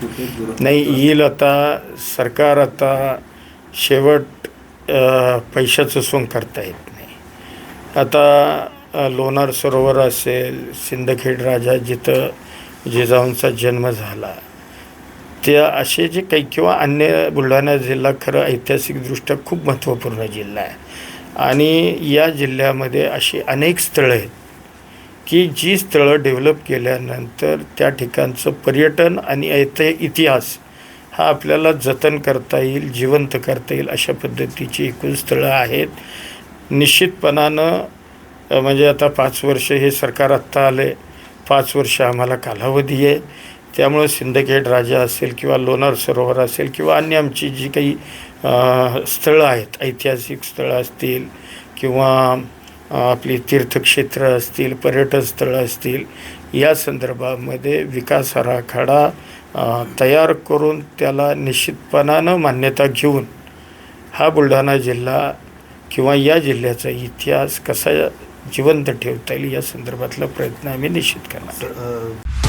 कुठे दुर- नाही येईल आता. सरकार आता शेवट अ, पैशाचं सोंग करता येत नाही. आता अ, लोणार सरोवर असेल सिंदखेड राजा जिथं जिजाऊंचा जन्म झाला त्या असे जे काही किंवा अन्य बुलढाणा जिल्हा खरं ऐतिहासिकदृष्ट्या खूप महत्त्वपूर्ण जिल्हा आहे. आणि या जिल्ह्यामध्ये अशी अनेक स्थळं आहेत. की जी स्थळं डेव्हलप केल्यानंतर त्या ठिकाणचं पर्यटन आणि ऐति इतिहास हा आपल्याला जतन करता येईल जिवंत करता येईल अशा पद्धतीची एकूण स्थळं आहेत. निश्चितपणानं म्हणजे आता पाच वर्ष हे सरकार आत्ता आले पाच वर्ष आम्हाला कालावधी आहे. त्यामुळं सिंदखेड राजा असेल किंवा लोणार सरोवर असेल किंवा अन्य आमची जी काही स्थळं आहेत ऐतिहासिक स्थळं असतील किंवा आपली तीर्थक्षेत्र असतील पर्यटनस्थळं असतील या संदर्भामध्ये विकास आराखडा तयार करून त्याला निश्चितपणानं मान्यता घेऊन हा बुलढाणा जिल्हा किंवा या जिल्ह्याचा इतिहास कसा जिवंत ठेवता येईल या संदर्भातला प्रयत्न आम्ही निश्चित करणार